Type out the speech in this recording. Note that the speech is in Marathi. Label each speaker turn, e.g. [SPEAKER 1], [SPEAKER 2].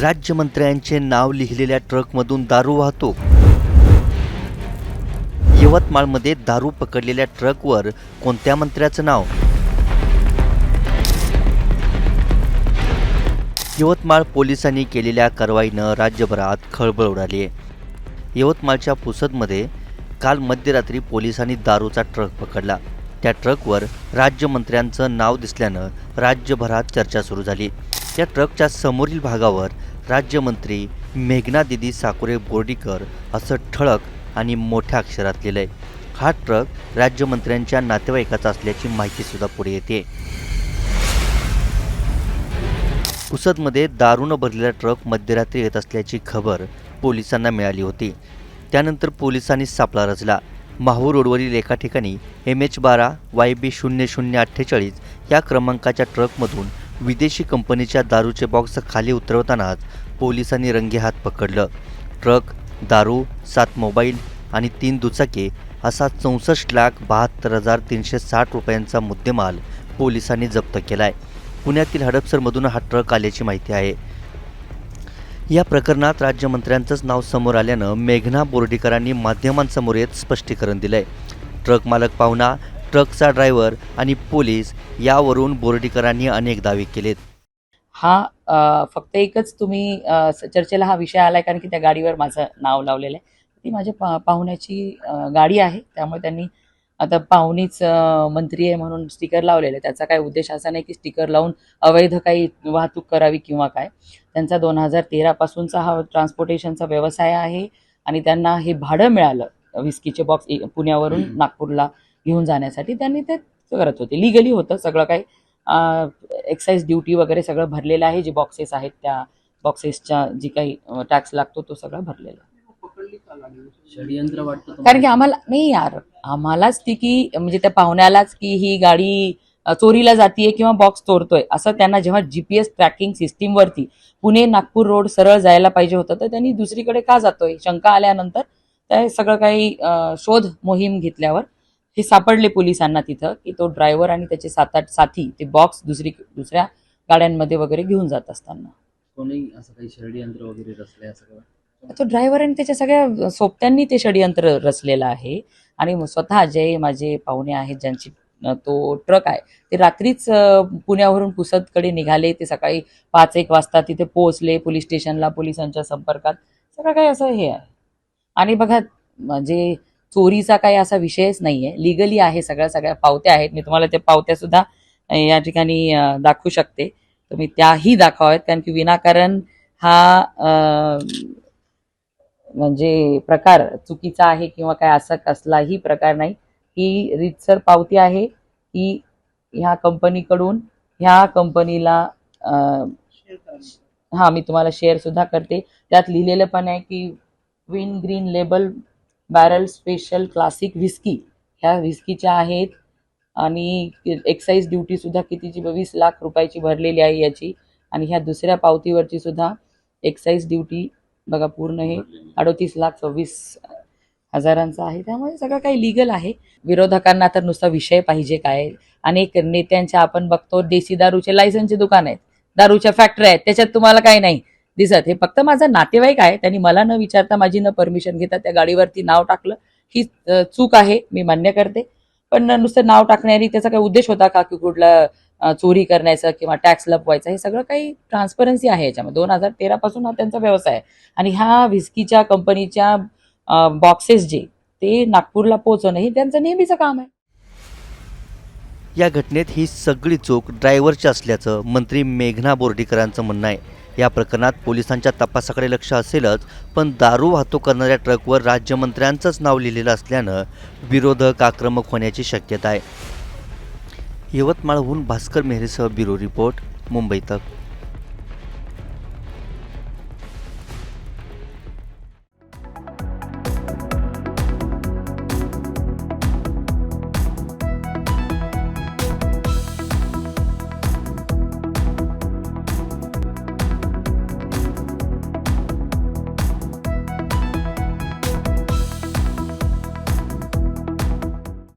[SPEAKER 1] राज्यमंत्र्यांचे नाव लिहिलेल्या ट्रकमधून दारू वाहतूक. यवतमाळमध्ये दारू पकडलेल्या ट्रकवर कोणत्या मंत्र्याचं नाव? यवतमाळ पोलिसांनी केलेल्या कारवाईनं राज्यभरात खळबळ उडाली. आहे यवतमाळच्या पुसदमध्ये काल मध्यरात्री पोलिसांनी दारूचा ट्रक पकडला. त्या ट्रकवर राज्यमंत्र्यांचं नाव दिसल्यानं राज्यभरात चर्चा सुरू झाली. या ट्रकच्या समोरील भागावर राज्यमंत्री मेघना दिदी साकुरे बोर्डीकर असं ठळक आणि मोठ्या अक्षरात लिहिलंय. हा ट्रक राज्यमंत्र्यांच्या नातेवाईकाचा असल्याची माहितीसुद्धा पुढे येते. पुसदमध्ये दारूनं भरलेला ट्रक मध्यरात्री येत असल्याची खबर पोलिसांना मिळाली होती. त्यानंतर पोलिसांनी सापळा रचला. माहूर रोडवरील एका ठिकाणी एम एच बारा वाय बी शून्य शून्य अठ्ठेचाळीस या क्रमांकाच्या ट्रकमधून विदेशी कंपनीच्या दारूचे बॉक्स खाली उतरवतानाच पोलिसांनी रंगेहात पकडलं. ट्रक दारू सात मोबाईल आणि तीन दुचाकी असा चौसष्ट लाख बहात्तर हजार तीनशे साठ रुपयांचा मुद्देमाल पोलिसांनी जप्त केला आहे पुण्यातील हडपसरमधून हा ट्रक आल्याची माहिती आहे. या प्रकरणात राज्यमंत्र्यांचंच नाव समोर आल्यानं मेघना बोर्डीकरांनी माध्यमांसमोर येत स्पष्टीकरण दिलंय. ट्रक मालक पाहुणा ट्रकचा ड्रायव्हर आणि पोलीस यावरून बोर्डीकरांनी अनेक दावे केलेत.
[SPEAKER 2] हा फक्त एकच तुम्ही स- चर्चेला हा विषय आलाय कारण की त्या गाडीवर माझं नाव लावलेलं आहे. ती माझ्या पा पाहुण्याची गाडी आहे. त्यामुळे त्यांनी आता पाहुणीच मंत्री आहे म्हणून स्टिकर लावलेलं. आहे त्याचा काय उद्देश असा नाही की स्टिकर लावून अवैध काही वाहतूक करावी किंवा काय. त्यांचा दोन हजार तेरापासूनचा हा ट्रान्सपोर्टेशनचा व्यवसाय आहे आणि त्यांना हे भाडं मिळालं. विस्कीचे बॉक्स पुण्यावरून नागपूरला घेऊन जाण्यासाठी त्यांनी ते करत होते. लिगली होतं सगळं काही. एक्साईज ड्युटी वगैरे सगळं भरलेलं आहे जे बॉक्सेस आहेत त्या बॉक्सेसच्या जी काही टॅक्स लागतो तो सगळा भरलेला आहे.
[SPEAKER 3] षडयंत्र वाटतं
[SPEAKER 2] कारण की आम्हाला नाही यार आम्हालाच ती की म्हणजे त्या पाहुण्यालाच की ही गाडी चोरीला जातीये किंवा बॉक्स चोरतोय असं त्यांना जेव्हा जीपीएस ट्रॅकिंग सिस्टीमवरती पुणे नागपूर रोड सरळ जायला पाहिजे होतं तर त्यांनी दुसरीकडे का जातोय? शंका आल्यानंतर ते सगळं काही शोध मोहीम घेतल्यावर हे सापडले पोलिसांना तिथं की तो ड्रायव्हर आणि त्याचे सात आठ साथी ते बॉक्स दुसरी दुसऱ्या गाड्यांमध्ये वगैरे घेऊन जात असताना.
[SPEAKER 3] कोणी असं काही षडयंत्र वगैरे रचलंय असं
[SPEAKER 2] तो ड्रायव्हर आणि त्याच्या सगळ्या सोबत्यांनी ते षडयंत्र रचलेलं आहे. आणि स्वतः जे माझे पाहुणे आहेत ज्यांची तो ट्रक आहे ते रात्रीच पुण्यावरून पुसदकडे निघाले. ते सकाळी पाच एक वाजता तिथे पोहोचले पोलीस स्टेशनला पोलिसांच्या संपर्कात. सगळं काही असं हे आहे. आणि बघा म्हणजे चोरीचा काही असा विषयच नाहीये. लिगली आहे सगळ्या सगळ्या पावत्या आहेत. मी तुम्हाला त्या पावत्या सुद्धा या ठिकाणी दाखवू शकते. तुम्ही त्याही दाखवाव्यात कारण की विनाकारण हा म्हणजे प्रकार चुकीचा आहे किंवा काय असा कसलाही प्रकार नाही. ही रीतसर पावती आहे की ह्या कंपनीकडून ह्या कंपनीला हा मी तुम्हाला शेअर सुद्धा करते. त्यात लिहिलेलं पण आहे की win green label barrel special classic whisky. ह्या व्हिस्कीच्या आहेत आणि एक्साईज ड्युटीसुद्धा कितीची? वीस लाख रुपयाची भरलेली आहे याची. आणि ह्या दुसऱ्या पावतीवरची सुद्धा एक्साईज ड्युटी बघा पूर्ण हे अडोतीस लाख सव्वीस हजारांचा आहे. त्यामुळे सगळं काही लिगल आहे. विरोधकांना तर नुसता विषय पाहिजे काय? अनेक नेत्यांच्या आपण बघतो देशी दारूचे लायसनचे दुकान आहेत दारूच्या फॅक्टरी आहेत त्याच्यात तुम्हाला काही नाही? दिसत. हे फक्त माझा नातेवाईक आहे. त्यांनी मला न विचारता माझी न परमिशन घेता त्या गाडीवरती नाव टाकलं. ही चूक आहे. मी मान्य करते. पण नुसतं नाव टाकण्याने त्याचा काही उद्देश होता का? की कुठला चोरी करण्याचं किंवा टॅक्स लपवायचा? हे सगळं काही ट्रान्सपरन्सी आहे याच्यामध्ये. दोन हजार तेरा पासून हा त्यांचा व्यवसाय आहे. आणि ह्या व्हिस्कीच्या कंपनीच्या बॉक्सेस जे ते नागपूरला पोहोचवणं हे त्यांचं नेहमीचं काम आहे.
[SPEAKER 1] या घटनेत ही सगळी चूक ड्रायव्हरची असल्याचं मंत्री मेघना बोर्डीकरांचं म्हणणं आहे. या प्रकरणात पोलिसांच्या तपासाकडे लक्ष असेलच पण दारू वाहतूक करणाऱ्या ट्रकवर राज्यमंत्र्यांचंच नाव लिहिलेलं असल्यानं विरोधक आक्रमक होण्याची शक्यता आहे. यवतमाळहून भास्कर मेहरेसह ब्युरो रिपोर्ट मुंबई तक.